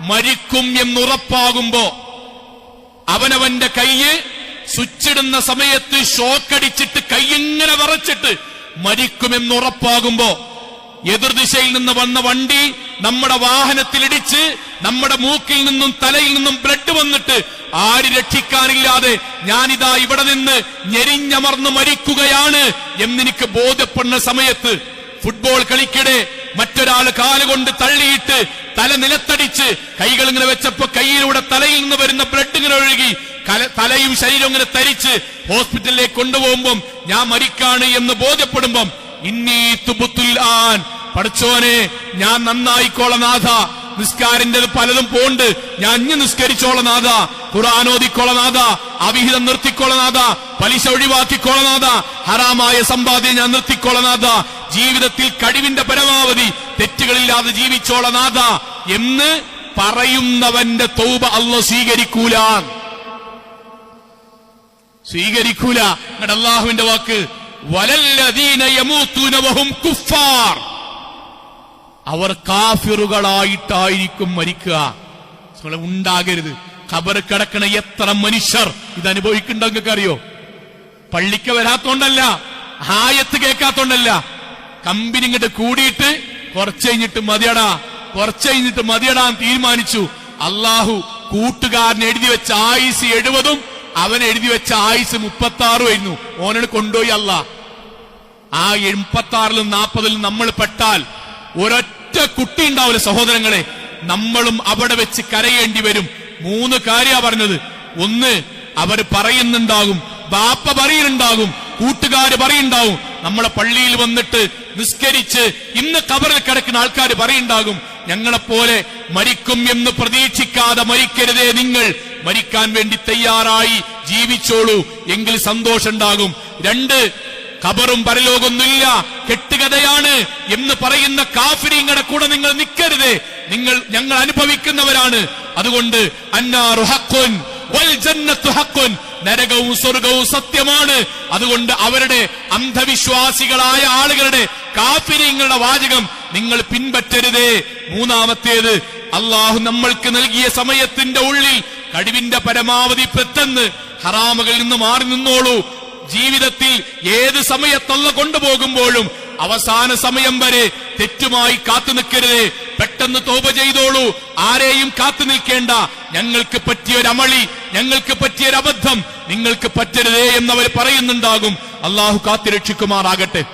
മരിക്കും എന്നുറപ്പാകുമ്പോ അവനവന്റെ കയ്യ് സ്വിച്ചിടുന്ന സമയത്ത് ഷോക്കടിച്ചിട്ട് കൈയിങ്ങനെ വിറച്ചിട്ട് മരിക്കുമെന്നുറപ്പാകുമ്പോ എതിർദിശയിൽ നിന്ന് വന്ന വണ്ടി നമ്മുടെ വാഹനത്തിൽ വാഹനത്തിലിടിച്ച് നമ്മുടെ മൂക്കിൽ നിന്നും തലയിൽ നിന്നും ബ്ലഡ് വന്നിട്ട് ആര് രക്ഷിക്കാനില്ലാതെ ഞാനിതാ ഇവിടെ നിന്ന് ഞെരിഞ്ഞമർന്ന് മരിക്കുകയാണ് എന്നെനിക്ക് ബോധ്യപ്പെടുന്ന സമയത്ത് ഫുട്ബോൾ കളിക്കിടെ മറ്റൊരാൾ കാലുകൊണ്ട് തള്ളിയിട്ട് തല നിലത്തടിച്ച് കൈകൾ ഇങ്ങനെ വെച്ചപ്പോ കൈയിലൂടെ തലയിൽ നിന്ന് വരുന്ന ബ്ലഡ് ഇങ്ങനെ ഒഴുകി തലയും ശരീരവും ഇങ്ങനെ തരിച്ച് ഹോസ്പിറ്റലിലേക്ക് കൊണ്ടുപോകുമ്പം ഞാൻ മരിക്കാണ് എന്ന് ബോധ്യപ്പെടുമ്പം ഇന്നീ തുബുത്തുൽ ആൻ. പഠിച്ചോനെ ഞാൻ നന്നായിക്കോള നാഥ. നിസ്കാരിന്റെ പലതും പോണ്ട്. ഞാൻ അഞ്ഞു നിസ്കരിച്ചോളനാഥ ഖുറാനോദിക്കോളനാഥ അവിഹിതം നിർത്തിക്കോളനാഥ പലിശ ഒഴിവാക്കിക്കോളനാഥ ഹറാമായ സമ്പാദ്യം ഞാൻ നിർത്തിക്കോളനാഥ ജീവിതത്തിൽ കഴിവിന്റെ പരമാവധി. തെറ്റുകളില്ലാതെ ജീവിച്ചോളനാഥ എന്ന് പറയുന്നവന്റെ തൗബ അല്ല സ്വീകരിക്കൂല. സ്വീകരിക്കൂല. അള്ളാഹുവിന്റെ വാക്ക്. വലല്ലദീന യമൂത്തുനവഹും കുഫാർ അവർ കാഫിറുകളായിട്ടായിരിക്കും മരിക്കുക. ഉണ്ടാകരുത്. ഖബർ കിടക്കണ എത്ര മനുഷ്യർ ഇത് അനുഭവിക്കുന്നുണ്ടോ നിങ്ങൾക്ക് അറിയോ പള്ളിക്ക് വരാത്തോണ്ടല്ല ഹായത്ത് കേൾക്കാത്തോണ്ടല്ല. കമ്പനി ഇങ്ങോട്ട് കൂടിയിട്ട് കുറച്ച് കഴിഞ്ഞിട്ട് മതിയടാ കുറച്ച് കഴിഞ്ഞിട്ട് മതിയടാ തീരുമാനിച്ചു. അള്ളാഹു കൂട്ടുകാരൻ എഴുതി വെച്ച ആയുസ് എഴുപതും അവൻ എഴുതി വെച്ച ആയുസ് മുപ്പത്തി ആറും ആയിരുന്നു. ഓനോട് കൊണ്ടുപോയി അല്ല ആ എൺപത്തി ആറിലും നാൽപ്പതിലും നമ്മൾ പെട്ടാൽ ഒരൊറ്റ കുട്ടി ഉണ്ടാവില്ല സഹോദരങ്ങളെ. നമ്മളും അവിടെ വെച്ച് കരയേണ്ടി വരും. മൂന്ന് കാര്യ പറഞ്ഞത്. ഒന്ന് അവർ പറയുന്നുണ്ടാകും. ബാപ്പ പറയുന്നുണ്ടാകും. കൂട്ടുകാര് പറയുണ്ടാവും നമ്മളെ പള്ളിയിൽ വന്നിട്ട് നിസ്കരിച്ച് ഇന്ന് കബറിൽ കിടക്കുന്ന ആൾക്കാർ പറയുണ്ടാകും ഞങ്ങളെപ്പോലെ മരിക്കും എന്ന് പ്രതീക്ഷിക്കാതെ മരിക്കരുതേ നിങ്ങൾ. മരിക്കാൻ വേണ്ടി തയ്യാറായി ജീവിച്ചോളൂ. എങ്കിൽ സന്തോഷമുണ്ടാകും. രണ്ട് ഖബറും പരലോകൊന്നുമില്ല കെട്ടുകഥയാണ് എന്ന് പറയുന്ന കാഫിരിങ്ങളുടെ കൂടെ നിങ്ങൾ നിൽക്കരുത് നിങ്ങൾ ഞങ്ങൾ അനുഭവിക്കുന്നവരാണ്. അതുകൊണ്ട് നരകവും സ്വർഗവും സത്യമാണ്. അതുകൊണ്ട് അവരുടെ അന്ധവിശ്വാസികളായ ആളുകളുടെ കാഫിരിങ്ങളുടെ വാചകം നിങ്ങൾ പിൻപറ്റരുതേ. മൂന്നാമത്തേത് അള്ളാഹു നമ്മൾക്ക് നൽകിയ സമയത്തിന്റെ ഉള്ളിൽ കഴിവിന്റെ പരമാവധി പെട്ടെന്ന് ഹറാമുകളിൽ നിന്ന് മാറി നിന്നോളൂ. ജീവിതത്തിൽ ഏത് സമയത്തല്ല കൊണ്ടുപോകുമ്പോഴും അവസാന സമയം വരെ തെറ്റുമായി കാത്തു നിൽക്കരുത്. പെട്ടെന്ന് തോപ ചെയ്തോളൂ. ആരെയും കാത്തു നിൽക്കേണ്ട. ഞങ്ങൾക്ക് പറ്റിയൊരമളി ഞങ്ങൾക്ക് പറ്റിയൊരബദ്ധം നിങ്ങൾക്ക് പറ്റരുതേ എന്നവർ പറയുന്നുണ്ടാകും. അള്ളാഹു കാത്തിരക്ഷിക്കുമാറാകട്ടെ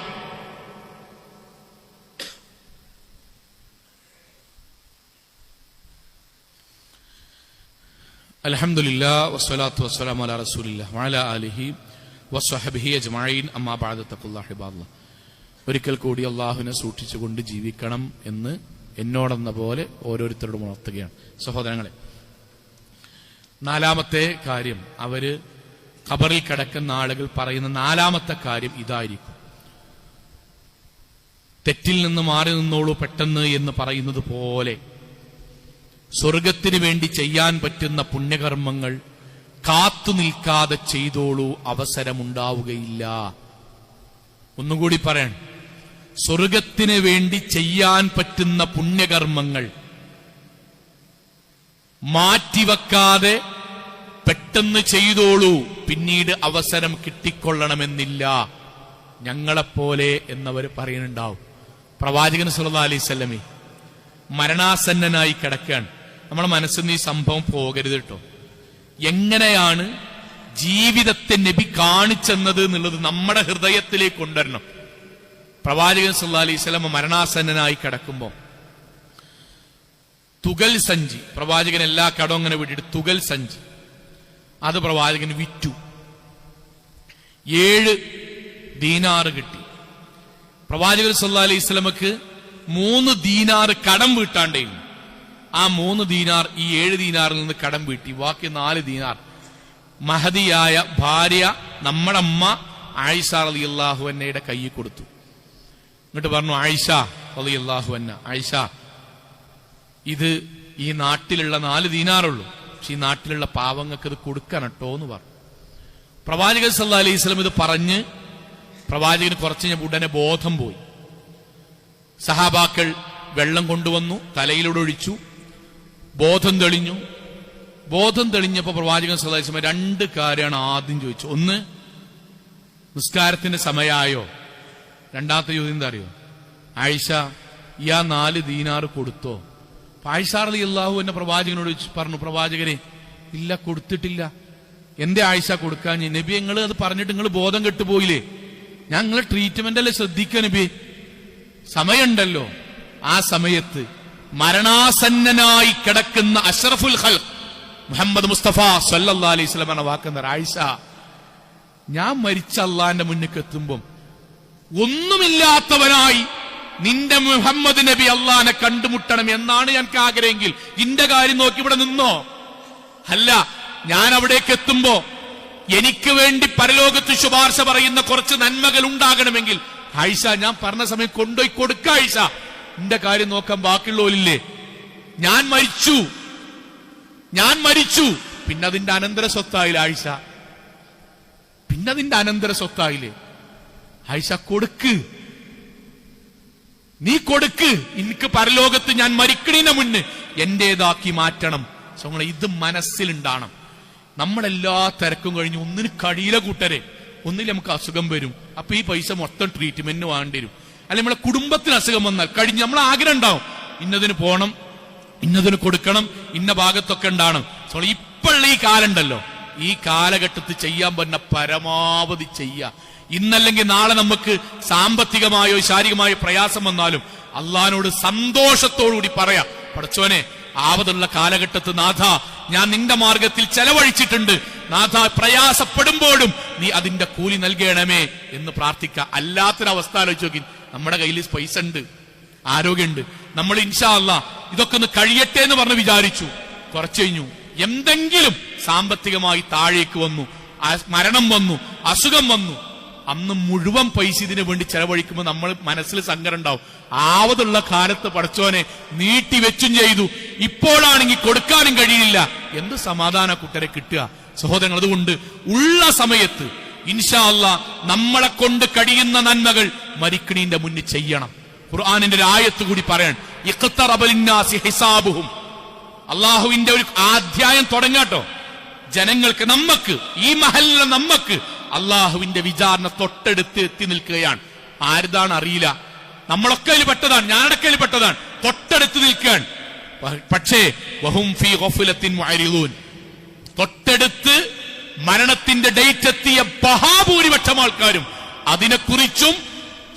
അലഹമുല്ലാ വസ്സലാത്തു വസ്സലാം അല റസൂലില്ല വഅല ആലിഹി വസ്വഹബിഹി ഒരിക്കൽ കൂടി അള്ളാഹുവിനെ സൂക്ഷിച്ചുകൊണ്ട് ജീവിക്കണം എന്ന് എന്നോടെന്ന പോലെ ഓരോരുത്തരോടും ഉണർത്തുകയാണ്. സഹോദരങ്ങളെ നാലാമത്തെ കാര്യം അവർ ഖബറിൽ കിടക്കുന്ന ആളുകൾ പറയുന്ന നാലാമത്തെ കാര്യം ഇതായിരിക്കും. തെറ്റിൽ നിന്ന് മാറി നിന്നോളൂ പെട്ടെന്ന് എന്ന് പറയുന്നത് പോലെ സ്വർഗത്തിന് വേണ്ടി ചെയ്യാൻ പറ്റുന്ന പുണ്യകർമ്മങ്ങൾ കാത്തു നിൽക്കാതെ ചെയ്തോളൂ അവസരമുണ്ടാവുകയില്ല. ഒന്നുകൂടി പറയണം. സ്വർഗത്തിന് വേണ്ടി ചെയ്യാൻ പറ്റുന്ന പുണ്യകർമ്മങ്ങൾ മാറ്റിവെക്കാതെ പെട്ടെന്ന് ചെയ്തോളൂ. പിന്നീട് അവസരം കിട്ടിക്കൊള്ളണമെന്നില്ല. ഞങ്ങളെപ്പോലെ എന്നവർ പറയുന്നുണ്ടാവും. പ്രവാചകൻ സുല്ലാ അലൈഹി സ്വലമി മരണാസന്നനായി കിടക്കുകയാണ്. നമ്മുടെ മനസ്സിൽ നിന്ന് ഈ സംഭവം പോകരുത് കേട്ടോ. എങ്ങനെയാണ് ജീവിതത്തെ നബി കാണിച്ചെന്നത് എന്നുള്ളത് നമ്മുടെ ഹൃദയത്തിലേക്ക് കൊണ്ടുവരണം. പ്രവാചകൻ സല്ലാ അലൈഹി സ്വലമ മരണാസന്നനായി കിടക്കുമ്പോൾ തുകൽ സഞ്ചി പ്രവാചകൻ എല്ലാ കടവും അങ്ങനെ വിട്ടിട്ട് തുകൽ സഞ്ചി. അത് പ്രവാചകൻ വിറ്റു. ഏഴ് ദീനാറ് കിട്ടി. പ്രവാചകൻ സല്ലാ അലൈഹി സ്വലമക്ക് മൂന്ന് ദീനാറ് കടം വീട്ടാണ്ടേയിരുന്നു. ആ മൂന്ന് ദീനാർ ഈ ഏഴ് ദീനാറിൽ നിന്ന് കടം വീട്ടി. ബാക്കി നാല് ദീനാർ മഹതിയായ ഭാര്യ നമ്മുടെ അമ്മ ആയിഷ അലി അള്ളാഹു എന്നയുടെ കൈ കൊടുത്തു. എന്നിട്ട് പറഞ്ഞു ആയിഷ അള്ളാഹു അന്ന ആയിഷ ഇത് ഈ നാട്ടിലുള്ള നാല് ദീനാറുള്ളൂ. പക്ഷെ ഈ നാട്ടിലുള്ള പാവങ്ങൾക്ക് ഇത് കൊടുക്കണം കേട്ടോ എന്ന് പറഞ്ഞു. പ്രവാചകൻ സല്ലാ അലൈഹി സ്വലം ഇത് പറഞ്ഞ് പ്രവാചകന് കുറച്ച് ഉടനെ ബോധം പോയി. സഹാബാക്കൾ വെള്ളം കൊണ്ടുവന്നു തലയിലൂടെ ഒഴിച്ചു ബോധം തെളിഞ്ഞു. ബോധം തെളിഞ്ഞപ്പോൾ പ്രവാചകൻ സദാശിവ രണ്ട് കാര്യമാണ് ആദ്യം ചോദിച്ചു ഒന്ന് നിസ്കാരത്തിന്റെ സമയമായോ? രണ്ടാമത്തെ ചോദ്യം എന്താ അറിയോ? ആയിഷ ഈ ആ നാല് ദീനാറ് കൊടുത്തോ? ആയിഷാർലി അള്ളാഹു എന്നെ പ്രവാചകനോട് പറഞ്ഞു പ്രവാചകരെ ഇല്ല കൊടുത്തിട്ടില്ല. എന്റെ ആയിഷ കൊടുക്കാൻ? നബി നിങ്ങൾ അത് പറഞ്ഞിട്ട് നിങ്ങൾ ബോധം കെട്ടുപോയില്ലേ? ഞാൻ നിങ്ങളെ ട്രീറ്റ്മെന്റ് അല്ലേ ശ്രദ്ധിക്കുക നബി? സമയമുണ്ടല്ലോ. ആ സമയത്ത് മരണാസന്നനായി കിടക്കുന്ന അഷറഫുൽ ഹൽ മുഹമ്മദ് മുസ്തഫ സല്ലാ അലൈഹി സ്വലമാണ് വാക്കുന്ന ആയിഷ ഞാൻ മരിച്ച അള്ളാന്റെ മുന്നിൽ എത്തുമ്പം ഒന്നുമില്ലാത്തവനായി നിന്റെ മുഹമ്മദ് നബി അള്ളാനെ കണ്ടുമുട്ടണം എന്നാണ് ഞാൻ ആഗ്രഹമെങ്കിൽ നിന്റെ കാര്യം നോക്കി ഇവിടെ നിന്നോ? അല്ല ഞാൻ അവിടേക്ക് എത്തുമ്പോ എനിക്ക് വേണ്ടി പരലോകത്ത് ശുപാർശ പറയുന്ന കുറച്ച് നന്മകൾ ഉണ്ടാകണമെങ്കിൽ ആയിഷ ഞാൻ പറഞ്ഞ സമയം കൊണ്ടുപോയി കൊടുക്ക ആയിഷ. നിന്റെ കാര്യം നോക്കാൻ ബാക്കിയുള്ളവരില്ലേ? ഞാൻ മരിച്ചു. ഞാൻ മരിച്ചു. പിന്നെ അതിന്റെ അനന്തര സ്വത്തായില്ല ആയിഷ? പിന്നെ അതിന്റെ അനന്തര സ്വത്തായില്ലേ ആയിഷ കൊടുക്ക്. നീ കൊടുക്ക്. എനിക്ക് പരലോകത്ത് ഞാൻ മരിക്കണീന മുന്ന് എന്റേതാക്കി മാറ്റണം. സോങ്ങളെ ഇത് മനസ്സിലുണ്ടാണം നമ്മളെല്ലാ തിരക്കും കഴിഞ്ഞ് ഒന്നിന് കഴിയില കൂട്ടരെ. ഒന്നിൽ നമുക്ക് അസുഖം വരും. അപ്പൊ ഈ പൈസ മൊത്തം ട്രീറ്റ്മെന്റിന് വേണ്ടി വരും. അല്ലെ നമ്മളെ കുടുംബത്തിന് അസുഖം വന്നാൽ കഴിഞ്ഞ് നമ്മൾ ആഗ്രഹം ഉണ്ടാവും. ഇന്നതിന് പോണം ഇന്നതിന് കൊടുക്കണം ഇന്ന ഭാഗത്തൊക്കെ ഉണ്ടാവണം സോ ഇപ്പോഴുള്ള ഈ കാലം ഉണ്ടല്ലോ. ഈ കാലഘട്ടത്തിൽ ചെയ്യാൻ പറ്റുന്ന പരമാവധി ചെയ്യുക. ഇന്നല്ലെങ്കിൽ നാളെ നമുക്ക് സാമ്പത്തികമായോ ശാരീരികമായോ പ്രയാസം വന്നാലും അള്ളഹാനോട് സന്തോഷത്തോടുകൂടി പറയാം പടച്ചോനെ ആവതുള്ള കാലഘട്ടത്ത് നാഥ ഞാൻ നിന്റെ മാർഗത്തിൽ ചെലവഴിച്ചിട്ടുണ്ട്. നാഥ പ്രയാസപ്പെടുമ്പോഴും നീ അതിന്റെ കൂലി നൽകണമേ എന്ന് പ്രാർത്ഥിക്കുക അല്ലാത്തൊരവസ്ഥ ആലോചിച്ച് നോക്കി. നമ്മുടെ കയ്യിൽ പൈസ ഉണ്ട് ആരോഗ്യമുണ്ട് നമ്മൾ ഇൻഷാ അല്ല ഇതൊക്കെ ഒന്ന് കഴിയട്ടെ എന്ന് പറഞ്ഞ് വിചാരിച്ചു. കുറച്ചു കഴിഞ്ഞു. എന്തെങ്കിലും സാമ്പത്തികമായി താഴേക്ക് വന്നു. മരണം വന്നു. അസുഖം വന്നു. അന്ന് മുഴുവൻ പൈസ ഇതിനു വേണ്ടി ചെലവഴിക്കുമ്പോൾ നമ്മൾ മനസ്സിൽ സങ്കടം ഉണ്ടാവും. ആവതുള്ള കാലത്ത് പടച്ചോനെ നീട്ടി വെച്ചും ചെയ്തു. ഇപ്പോഴാണെങ്കിൽ കൊടുക്കാനും കഴിയില്ല. എന്ത് സമാധാന കുട്ടരെ കിട്ടുക? സഹോദരങ്ങൾ അതുകൊണ്ട് ഉള്ള സമയത്ത് ഇൻഷാല്ല നമ്മളെ കൊണ്ട് കഴിയുന്ന നന്മകൾ മരിക്കണീന്റെ മുന്നിൽ ചെയ്യണം. ഖുർആാനിന്റെ ഒരു ആയത്ത് കൂടി ഇഖ്തറബലിന്നാസി ഹിസാബുഹും. അള്ളാഹുവിന്റെ ഒരു അധ്യായം തുടങ്ങാട്ടോ ജനങ്ങൾക്ക് നമ്മക്ക് ഈ മഹലിലെ നമ്മക്ക് അള്ളാഹുവിന്റെ വിചാരണ തൊട്ടടുത്ത് എത്തി നിൽക്കുകയാണ്. ആരുതാണ് അറിയില്ല. നമ്മളൊക്കെ അതിൽ പെട്ടതാണ്. ഞാനടക്കെ അതിൽ പെട്ടതാണ്. തൊട്ടടുത്ത് നിൽക്കുകയാണ്. പക്ഷേ തൊട്ടടുത്ത് മരണത്തിന്റെ ഡേറ്റ് എത്തിയ മഹാഭൂരിപക്ഷം ആൾക്കാരും അതിനെക്കുറിച്ചും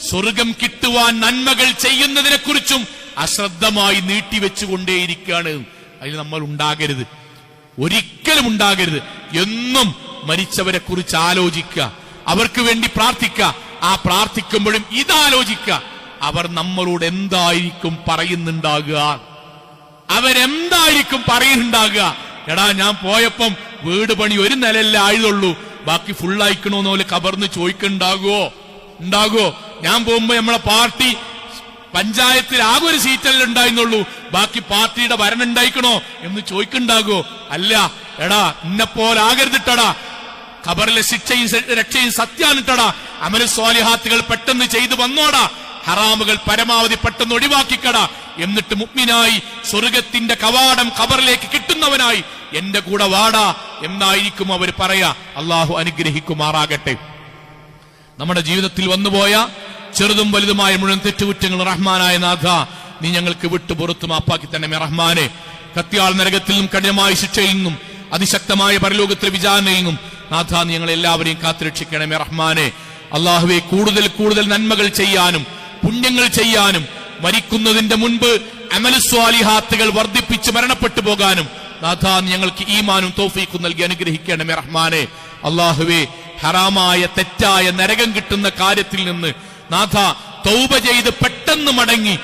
സ്വർഗം കിട്ടുവാൻ നന്മകൾ ചെയ്യുന്നതിനെക്കുറിച്ചും അശ്രദ്ധമായി നീട്ടിവെച്ചുകൊണ്ടേയിരിക്കുകയാണ്. അതിൽ നമ്മൾ ഉണ്ടാകരുത്. ഒരിക്കലും ഉണ്ടാകരുത്. എന്നും മരിച്ചവരെ കുറിച്ച് ആലോചിക്കുക. അവർക്ക് വേണ്ടി പ്രാർത്ഥിക്കുക. ആ പ്രാർത്ഥിക്കുമ്പോഴും ഇതാലോചിക്കുക. അവർ നമ്മളോട് എന്തായിരിക്കും പറയുന്നുണ്ടാകുക? അവരെന്തായിരിക്കും പറയുന്നുണ്ടാകുക? എടാ ഞാൻ പോയപ്പം വീട് പണി ഒരു നിലയല്ല ആയതുള്ളൂ. ബാക്കി ഫുൾ അയക്കണോന്ന് പോലെ കബർന്ന് ചോദിക്കണ്ടാകുവോ ഉണ്ടാകുവോ ഞാൻ പോകുമ്പോ നമ്മളെ പാർട്ടി പഞ്ചായത്തിൽ ആകെ ഒരു സീറ്റല്ലേ ഉണ്ടായിരുന്നുള്ളൂ. ബാക്കി പാർട്ടിയുടെ ഭരണം ഉണ്ടായിക്കണോ എന്ന് ചോദിക്കണ്ടാകുവോ അല്ല. എടാ ഇന്നെപ്പോലെ ആകരുതിട്ടടാ. ഖബറിലെ ശിക്ഷയും രക്ഷയും സത്യാനിട്ടടാ. അമല സ്വാലിഹാത്തുകൾ പെട്ടെന്ന് ചെയ്തു വന്നോടാ. ഹറാമുകൾ പരമാവധി പെട്ടെന്ന് ഒഴിവാക്കിക്കടാ. എന്നിട്ട് മുഗ്മിനായി സ്വർഗത്തിന്റെ കവാടം ഖബറിലേക്ക് കിട്ടുന്നവനായി എന്റെ കൂടെ വാടാ എന്നായിരിക്കും അവർ പറയാ. അള്ളാഹു അനുഗ്രഹിക്കുമാറാകട്ടെ. നമ്മുടെ ജീവിതത്തിൽ വന്നുപോയ ചെറുതും വലുതുമായ മുഴുവൻ തെറ്റുകുറ്റങ്ങൾ റഹ്മാനായ നാഥ നീ ഞങ്ങൾക്ക് വിട്ടു പുറത്തു മാപ്പാക്കി തന്നെ റഹ്മാനെ. കത്തിയാൾ നരകത്തിൽ നിന്നും കഠിനമായ ശിക്ഷയിൽ നിന്നും അതിശക്തമായ പരലോകത്തിലെ വിചാരണയിൽ നിന്നും നാഥ ഞങ്ങൾ എല്ലാവരെയും കാത്തുരക്ഷിക്കണമേ റഹ്മാനെ. അള്ളാഹുവെ കൂടുതൽ കൂടുതൽ നന്മകൾ ചെയ്യാനും പുണ്യങ്ങൾ ചെയ്യാനും മരിക്കുന്നതിന്റെ മുൻപ് അമലസ്വാലിഹാത്തുകൾ വർദ്ധിപ്പിച്ച് മരണപ്പെട്ടു പോകാനും നാഥ ഞങ്ങൾക്ക് ഈമാനും തോഫീക്കും നൽകി അനുഗ്രഹിക്കണമേ റഹ്മാനെ. അള്ളാഹുവെ ഹറാമായ തെറ്റായ നരകം കിട്ടുന്ന കാര്യത്തിൽ നിന്ന് നാഥ തൗബ ചെയ്ത് പെട്ടെന്ന് മടങ്ങി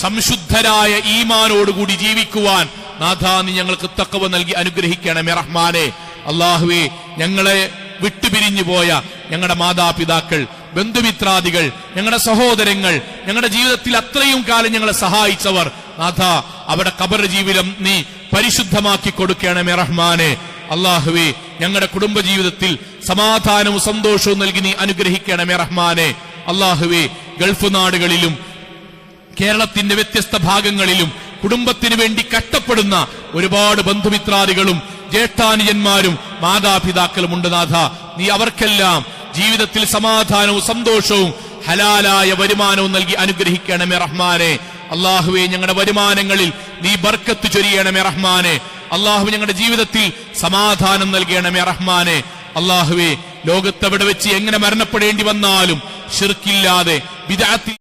സംശുദ്ധരായ ഈമാനോടുകൂടി ജീവിക്കുവാൻ നാഥ നീ ഞങ്ങൾക്ക് തക്കവ നൽകി അനുഗ്രഹിക്കണമേ റഹ്മാനെ. അള്ളാഹുവെ ഞങ്ങളെ വിട്ടുപിരിഞ്ഞു പോയ ഞങ്ങളുടെ മാതാപിതാക്കൾ ബന്ധുമിത്രാദികൾ ഞങ്ങളുടെ സഹോദരങ്ങൾ ഞങ്ങളുടെ ജീവിതത്തിൽ അത്രയും കാലം ഞങ്ങളെ സഹായിച്ചവർ. നാഥ അവിടെ കബർ ജീവിതം നീ പരിശുദ്ധമാക്കി കൊടുക്കണമേ റഹ്മാനെ. അള്ളാഹുവെ ഞങ്ങളുടെ കുടുംബ ജീവിതത്തിൽ സമാധാനവും സന്തോഷവും നൽകി നീ അനുഗ്രഹിക്കണമേ റഹ്മാനെ. അള്ളാഹുവെ ഗൾഫ് നാടുകളിലും കേരളത്തിന്റെ വ്യത്യസ്ത ഭാഗങ്ങളിലും കുടുംബത്തിന് വേണ്ടി കഷ്ടപ്പെടുന്ന ഒരുപാട് ബന്ധുമിത്രാദികളും ജ്യേഷ്ഠാനുജന്മാരും മാതാപിതാക്കളും ഉണ്ട് നാഥ. നീ അവർക്കെല്ലാം ജീവിതത്തിൽ സമാധാനവും സന്തോഷവും ഹലാലായ വരുമാനവും നൽകി അനുഗ്രഹിക്കണമേ റഹ്മാനെ. അള്ളാഹുവെ ഞങ്ങളുടെ വരുമാനങ്ങളിൽ നീ ബർക്കത്ത് ചൊരിയണമേ റഹ്മാനെ. അള്ളാഹു ഞങ്ങളുടെ ജീവിതത്തിൽ സമാധാനം നൽകണമേ റഹ്മാനെ. അള്ളാഹുവെ ലോകത്തെവിടെ വെച്ച് എങ്ങനെ മരണപ്പെടേണ്ടി വന്നാലും ഷിർക്കില്ലാതെ വിദാത്തിൽ